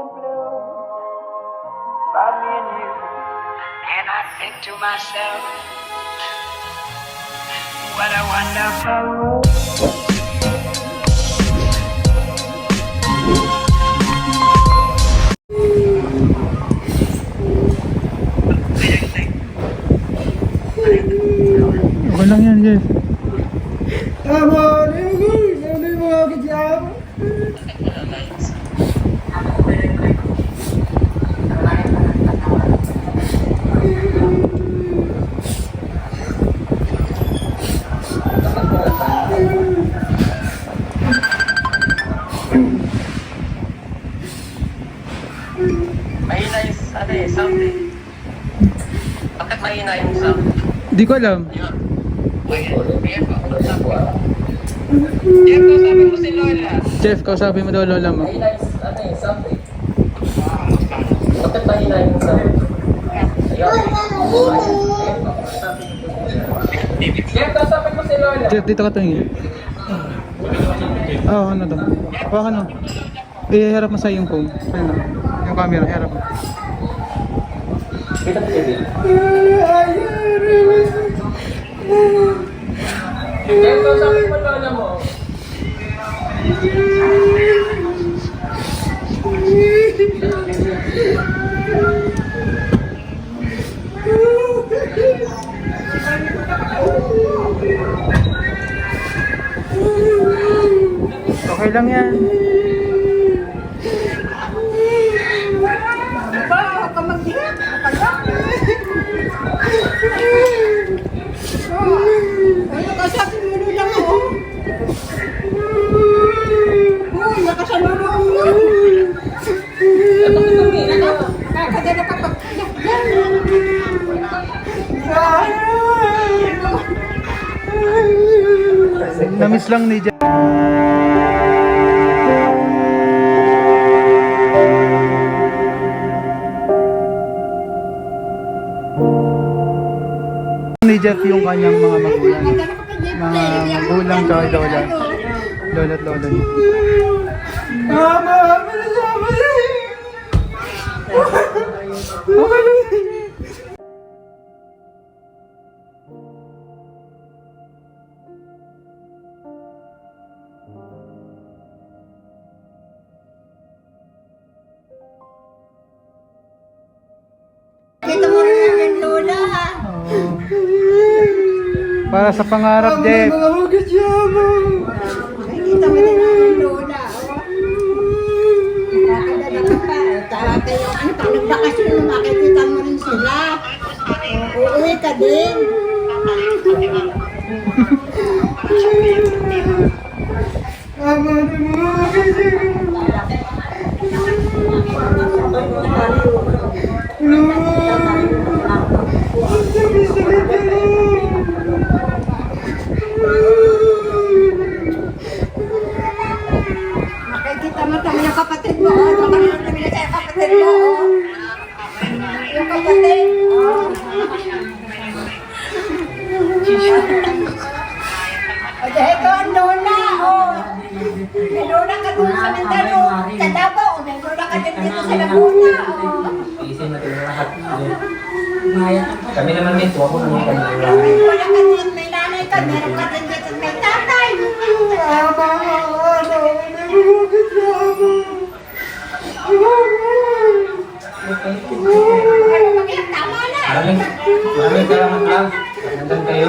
and blue for me and you. And I think to myself, what a wonderful world. Lang yan, Jeff. Bakit mahina yung sound? Di ko alam. Yun. Jeff, kausapin mo si Lola. Jeff, kausapin mo daw lola mo. Yung ano eh, sound eh. Bakit mahina yung sound? Ayun. Jeff, kausapin mo si Lola. Jeff, dito ka tingin. Oo, oh, ano to? Baka ano? Eh, harap mo sa yung phone. Ayun na. Yung camera, harap mo. Kita TV. Jeff, kausapin mo Lola mo. Okay lang yan. Akin mo lang ako? Uy, nakasaluro mo. Nakakadala ka pag... Namiss lang ni Jeff. Jeff yung kanyang mga magulang. Mga magulang tsaka lola. Lola at lola niya. Mama, malasama na Para sa pangarap, Jeff. Mga kadyama. Kita mo rin yung lola. Nakakadala ka pa. Tsaka yung ano, pag nagbakasyon, makikita mo rin sila. Uuwi ka din. Ama na mga kadyama. Makikita mo kami yung kapatid mo. Oh. Nakakita kami na yung kapatid mo. Oh. Yung kapatid. Oh. O dahil ito ang lola. Oh. May lola ka doon sa Mindaro. Sa Davao. May lola ka din dito sa Laguna. Oh. Isin natin lahat. Kami naman nito, ako naman kami May lola ka din. May nanay ka. Meron ka din dito. May tatay. Ama, nabibukit na ako. Ano mag Tama na. Maraming, maraming salamat lang. Nandun kayo.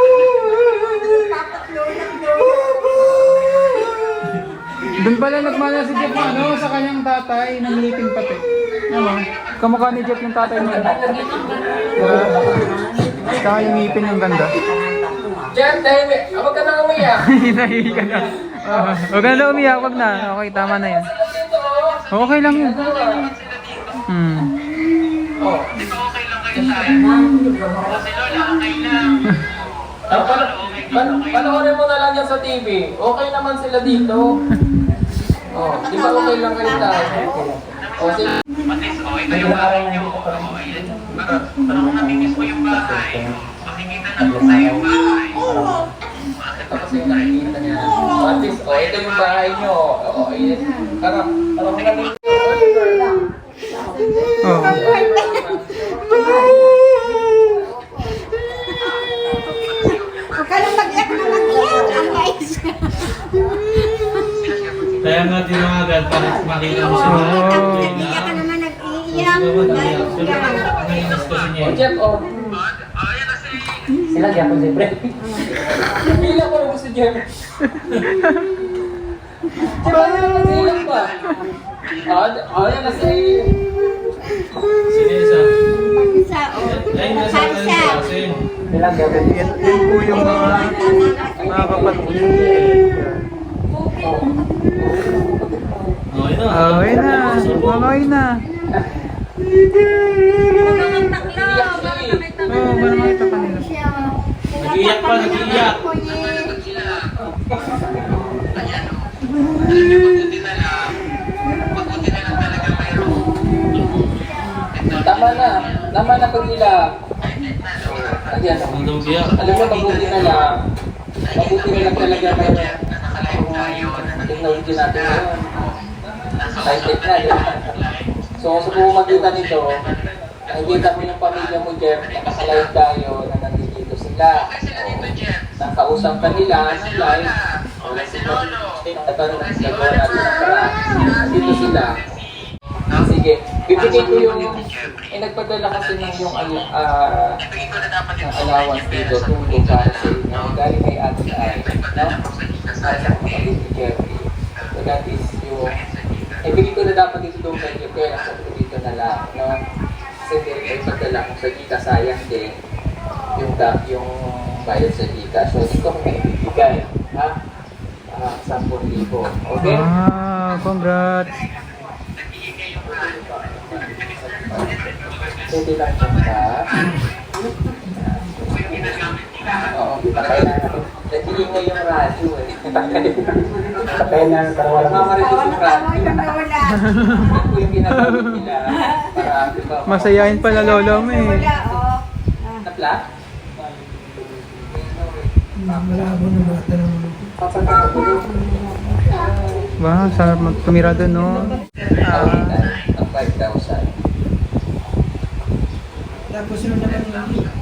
Doon pala nagmana si Jeff ano, sa kanyang tatay, nangipin pati. Ano? Kamukha ni Jeff yung tatay niya. Diba? Saka yung ngipin yung ganda. Jeff, tahimik. Ah, Huwag ka nang umiyak. Hinahihi ka na. Uh, huwag ka na lang umiyak, wag na. Okay, tama na yan. Oh. Okay lang yun. Hmm. Oh. Ah, pan pan panoorin mo na lang yan sa TV. Okay naman sila dito. Oh, di ba okay lang kayo tayo? Oh, sige. Nag-aaral nyo. Pero, pero kung namimiss mo yung bahay, makikita na sa yung bahay. Ito kasi yung nakikita niya. Oh, at least, oh, ito yung bahay nyo. Oh, yun. Parang, parang nandito. Oh. Huwag ka lang mag-iyak na mag-iyak. Ang guys. Kaya nga tinawagan para makita mo siya. Oh. Nag-iyak ka naman nag-iiyak. Kasi niya. Oh, Jeff, oh. Sila Jeff, siyempre. Pila ko na gusto Jeff. Jeff, ano naman sila pa? Ah, ah, yan na si... Sino isa? Sa, oh. Ay, nasa Sa- kanin sa- kasi. Yan, po yung mga, mga kapatid. Okay na. Okay na. Okay na. Oo, oh, ba naman ito kanila? Nag-iiyak pa, nag-iiyak. Mabuti na lang. Mabuti na lang talaga mayroon. Tama na. Tama na pag nila. Ayan. Biyak. Alam mo, mabuti na lang. Mabuti na lang talaga mayroon. Ang technology natin. High-tech na, ba? So, sa pumamagitan nito, nakikita mo yung pamilya mo, Jeff, nakasalive tayo na nandito sila. O, nakausap ka nila, live. O, ito na nagagawa natin ang paraan. Nandito sila. Sige, bibigay ko yung, eh, nagpadala kasi ng yung ah, ng allowance dito, tulong para sa inyo. Galing kay Ate Ay, no? Sa kapatid ni Jeffrey. So that is eh, bigay ko na dapat kay Jeffrey, kaya nasa ko dito na lang, no? Kasi hindi rin kayo padala kung sa Gita, sayang din yung, da, yung bayad sa Gita. So, hindi ko may ibibigay, ha? Ah, 10,000. Okay? Ah, congrats. Pwede lang siya Oo, patay na. Nag-iingay yung radyo eh. Patay na, para walang mamarinig yung radyo. Po yung ginagawin nila para, di ba, Masayahin pala lolo mo eh. Napla? Wow, sarap magtumira doon, no? Ah, Kawitan ng 5,000. Tapos yun naman yung.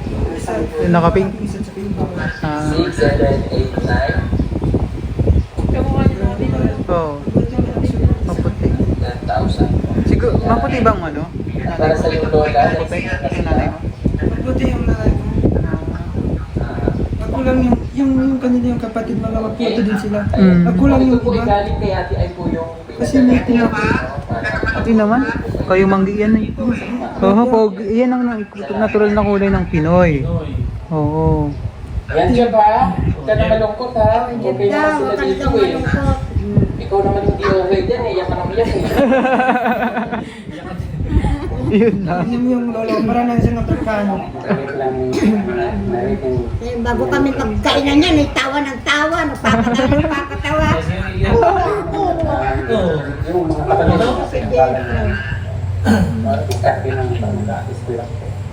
Yung pinball. Ah, 6, 7, 8, 9, oh, maputi. 10,000. Siguro, maputi bang ano? Para sa yung lola, Maputi? Yung nanay mo? Mabuti yung nanay ko. Ah, Magkulang yung, yung, yung kanila yung kapatid, mga magputo din sila. Mm. Magkulang Ito yung iba. Kasi may tinapay. Pati naman, kayo manggi yan eh. Oo, pog, yan ang na- natural na kulay ng Pinoy. Oo. Yan siya ba? Ka na malungkot ha. Okay naman sila dito eh. Ikaw naman hindi okay dyan eh. Iyak ka nang iyak eh. Yun lang. Tingnan mo yung lolo, para na siya natarkano. Eh, bago kami pagkainan niya, may tawa ng tawa, napakatawa. Kasi iyak.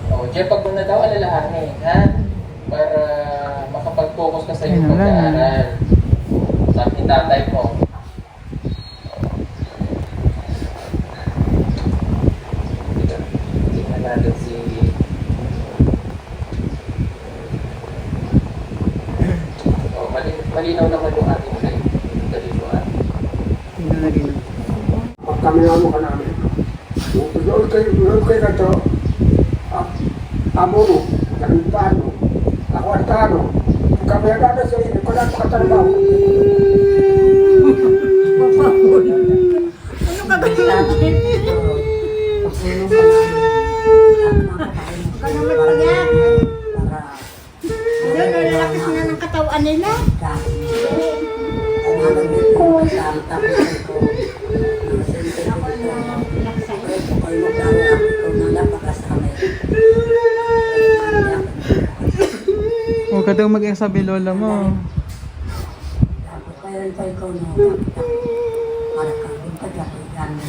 Oo. Oh, Jeff, pag mo na daw alalahanin, ha? Para makapag-focus ka sa iyong lang. pag-aaral. Sabi ni tatay mo. Tingnan natin si... Oh, malinaw naman yung ating live. Kalituan. Tingnan na rin. Pag kami na mo ka namin. Doon kayo, doon kayo na to. Ah, amo mo, nagintano. Ako ang tano. Kami ang gana sa makatrabaho. Ano ka ganyan? Ano naman pa yan? Doon, lalaki sila ng katawan nila. Ako na iyak sa'yo. Huwag ka daw mag sabi lola mo.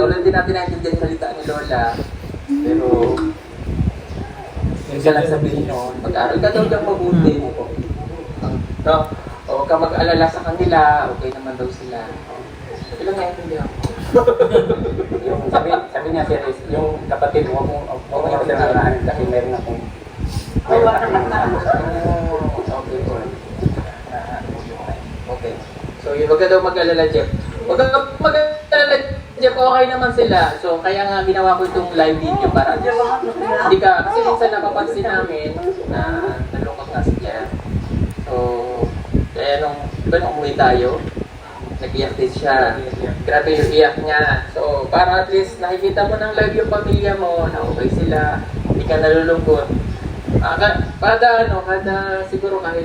Although hindi natin naintindihan yung salita ni Lola, pero yung ka lang sabihin nyo, mag-aral ka daw ng mabuti. No? O huwag ka mag-alala sa kanila, okay naman daw sila. Ilang naiintindihan ko. yung sabi, sabi niya serious, yung kapatid mo, kung huwag mo yung sinaraan kasi meron akong meron akong Okay, good. Okay. So, yun, wag ka daw mag-alala, Jeff. Wag ka mag-alala, Jeff. Okay naman sila. So, kaya nga ginawa ko itong live video para hindi ka, kasi minsan napapansin namin na nalungkot na si Jeff. So, kaya nung, diba nung umuwi tayo, nag-iyak din siya. Grabe yung iyak niya. So, para at least nakikita mo ng live yung pamilya mo, na okay sila, hindi ka nalulungkot. Ka- kada ano, kada siguro kahit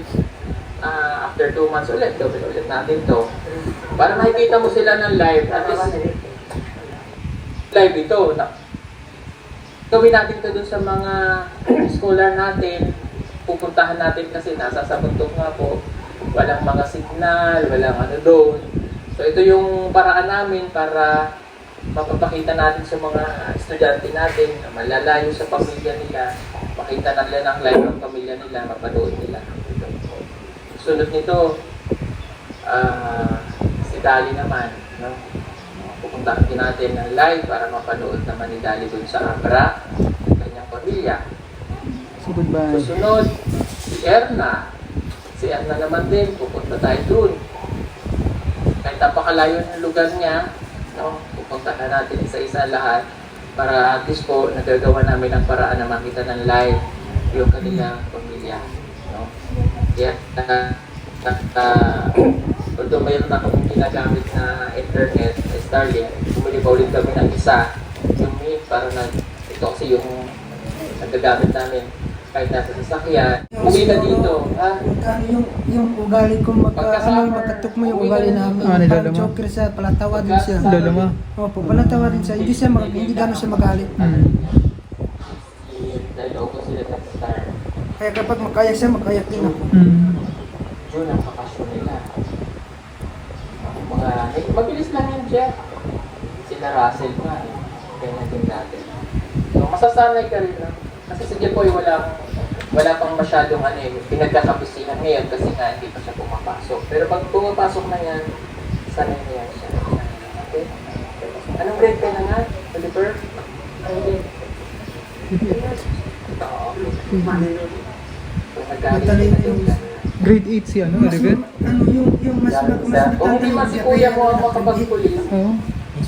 ah, after two months ulit, gawin ulit natin to. Para makikita mo sila ng live, at least live ito. Na, gawin natin to dun sa mga scholar natin. Pupuntahan natin kasi nasa sa nga po. Walang mga signal, walang ano doon. So ito yung paraan namin para mapapakita natin sa mga estudyante natin na malalayo sa pamilya nila, makita nila ng live ng pamilya nila, mapanood nila. Sunod nito, ah, si Dali naman, no? Pupuntahan din natin ng live para mapanood naman ni Dali dun sa Abra, ng kanyang pamilya. Susunod, si Erna. Si Erna naman din, pupunta tayo dun. Kahit napakalayo ng lugar niya, no, pupunta na natin isa-isa lahat para at least po nagagawa namin ang paraan na makita ng live yung kanilang pamilya. No? Kaya, uh, uh, although mayroon akong ginagamit na internet, na Starlink, bumili pa ulit kami ng isa, yung para na, ito kasi yung nagagamit namin kahit nasa sasakyan. Uwi ka dito, ha? Ano yung, yung ugali ko Pagkasama, ano, makatok mo yung ugali namin. Ah, ni Parang Lolo mo? joker siya, palatawa din siya. Mo? Opo, palatawa din siya. Hindi siya, mag, hindi gano'n siya magalit. Hmm. Sa star. Kaya kapag makayak siya, makayak din ako. Hmm. Yun ang bakasyon nila. Mga, eh, mabilis lang yan, Jeff. Sila Russell pa, eh. Ganyan din natin. So, masasanay ka rin, no? Kasi si Jepoy wala, wala pang masyadong ano eh, pinagkakabisihan ngayon kasi nga hindi pa siya pumapasok. Pero pag pumapasok na yan, sanay na yan siya. Okay? Anong grade ka na nga, Oliver? Matalino ka yung-. Grade 8 si ano, Mas, Oliver? ano yung, yung mas, mas, mas Kung hindi man si kuya mo ang makapag-pulis, Oo.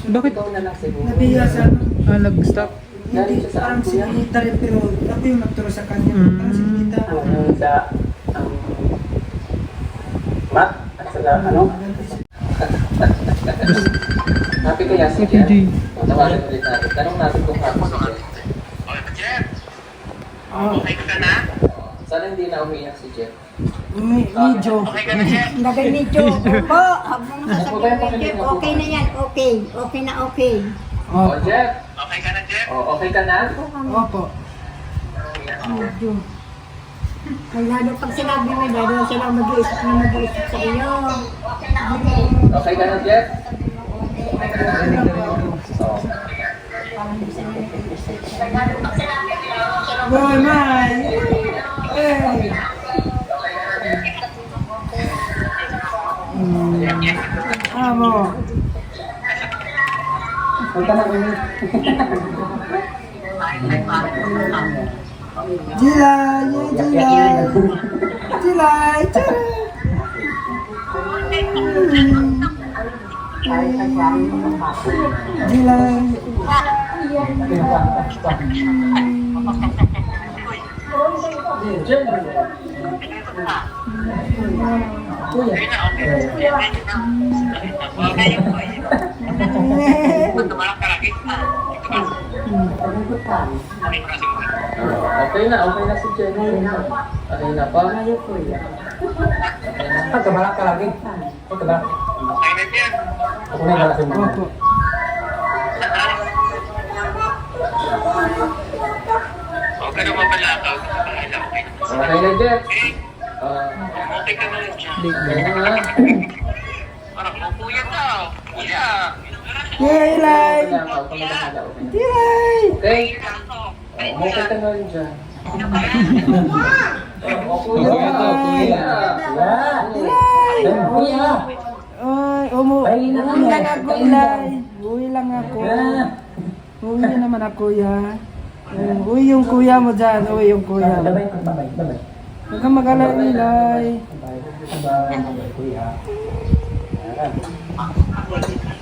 Bakit? ikaw na lang siguro. Nabiya sa ano, Ah, nag-stop. Hindi, parang sinita rin, pero ako yung nagturo sa kanya. Mm. Parang sinita. ang sa ang mat at sa ano Happy kaya si Si. O, Tawagan ulit natin. Tanong natin kung happy si Jeff. Okay, Jeff, Oh, okay ka na? O, Sana hindi na umiyak si Jeff. me- medyo. Okay ka na, Jeff? Lagay medyo. Opo, habang medyo, okay na yan, okay. Okay na okay. O, Opo. Jeff? Okay ka na, Jeff? O, okay ka na? Opo. Medyo. Ay, lalo pag sinabi mo, lalo sila mag-iisip na mag-iisip sa iyo. Okay ka na, Jeff? O, Boy, man! Hey! Mm. Punta na kami. July, July. July, July. July. July. Okay na, okay na si Jen. Okay na pa. Pagkabalak ka lagi. Pagkabalak. Ako na yung balasing mo. Ka naman malakaw. Bahala, okay na. Okay na, Jeff. Ah, Okay ka na lang dyan. okay na. Parang opo yan daw. Kuya. Ilay. Okay na, okay? Oh, okay ka na rin dyan. Oh, kuya. Kuya. Kuya. Ay, umu. Uwi lang ako, Ilay. Uwi lang ako. Uwi na naman ako, ya. Uwi yung kuya mo dyan. Uwi yung kuya. Babay, babay, babay. Huwag kang mag-alala, Ilay. Babay, babay, kuya. Ano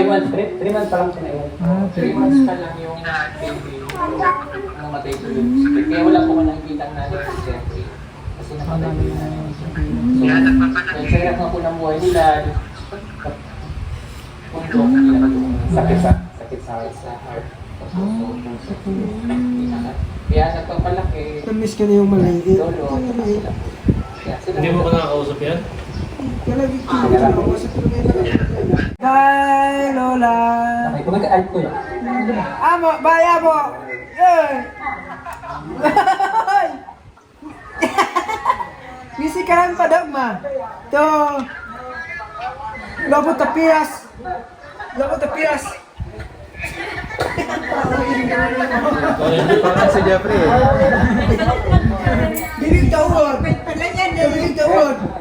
Kaya one, three, three months pa lang siya na iwan. Ah, Three months pa lang yung baby namatay po yun. Kaya wala po ko nakikita ang si Jeff. Kasi namatay po yung nanay. So, kaya sa hirap nga po ng buhay nila, Pundo, Sakit sa, sakit sa sa heart. Kaya nagpapalaki, Namiss ka na yung sila. Hindi mo ka nakakausap yan? Kalagi ko. Bye, Lola. Okay, kung mag-alp ko yun. Amo, bye, amo. Eh. Misi ka lang padagma. To. Lobo tapias. Lobo tapias. Parang si Jeffrey eh. Bilig tawon. Bilig tawon.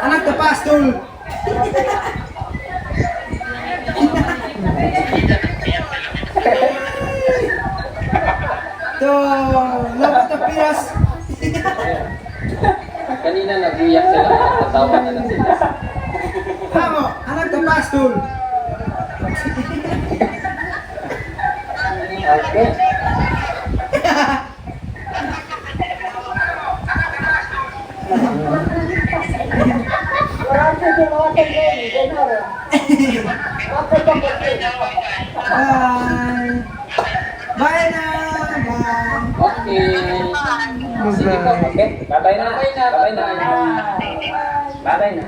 Anak na pastol. To, lobo tapias. Kanina nag-iyak sila, nagtatawa na lang sila. Amo, anak na pastol. Okay. Bye. Bye na. Bye. Okay. Bye-bye na. Bye na. Bye-bye na. Bye-bye na.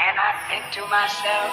And I think to myself,